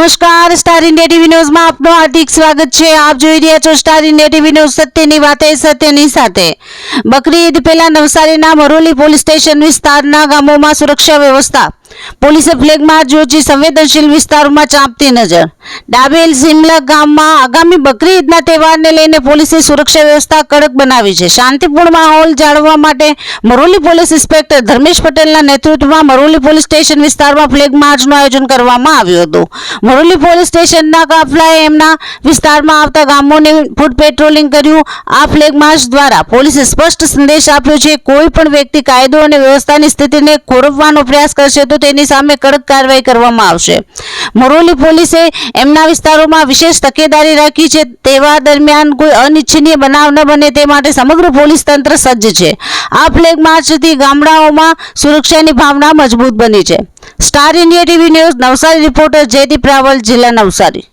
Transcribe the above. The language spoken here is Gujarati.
નમસ્કાર સ્ટાર ઇન્ડિયા ટીવી ન્યૂઝમાં આપનું હાર્દિક સ્વાગત છે. આપ જોઈ રહ્યા છો સ્ટાર ઇન્ડિયા ટીવી ન્યૂઝ સત્યની વાતે, સત્યની સાથે. બકરી ઈદ પહેલા નવસારીના મરોલી પોલીસ સ્ટેશન વિસ્તારના ગામોમાં સુરક્ષા વ્યવસ્થા પોલીસે ફ્લેગ માર્ચ યોજી સંવેદનશીલ વિસ્તારોમાં ચાંપતી નજર. ડાબેલ સિમલા ગામમાં આગામી બકરી ઈદના તહેવારને લઈને પોલીસે સુરક્ષા વ્યવસ્થા કડક બનાવી છે. શાંતિપૂર્ણ માહોલ જાળવવા માટે મરોલી પોલીસ ઇન્સ્પેક્ટર ધર્મેશ પટેલના નેતૃત્વમાં મરોલી પોલીસ સ્ટેશન વિસ્તારમાં ફ્લેગ માર્ચનું આયોજન કરવામાં આવ્યું હતું. મરોલી પોલીસ સ્ટેશનના કાફલાએ એમના વિસ્તારમાં આવતા ગામોને ફૂટ પેટ્રોલિંગ કર્યું. આ ફ્લેગ માર્ચ દ્વારા પોલીસે સ્પષ્ટ સંદેશ આપ્યો છે કોઈ પણ વ્યક્તિ કાયદો અને વ્યવસ્થાની સ્થિતિને ખોરવવાનો પ્રયાસ કરશે તો તેની સામે કડક કાર્યવાહી કરવામાં આવશે. મરોલી પોલીસે એમના વિસ્તારોમાં વિશેષ તકેદારી રાખી છે. તેવા દરમિયાન કોઈ અનિચ્છનીય બનાવ ન બને તે માટે સમગ્ર પોલીસ તંત્ર સજ્જ છે. આ ફ્લેગ માર્ચથી ગામડાઓમાં સુરક્ષાની ભાવના મજબૂત બની છે. Star India TV news Navsari reporter Jaydeep Raval, જિલ્લા નવસારી.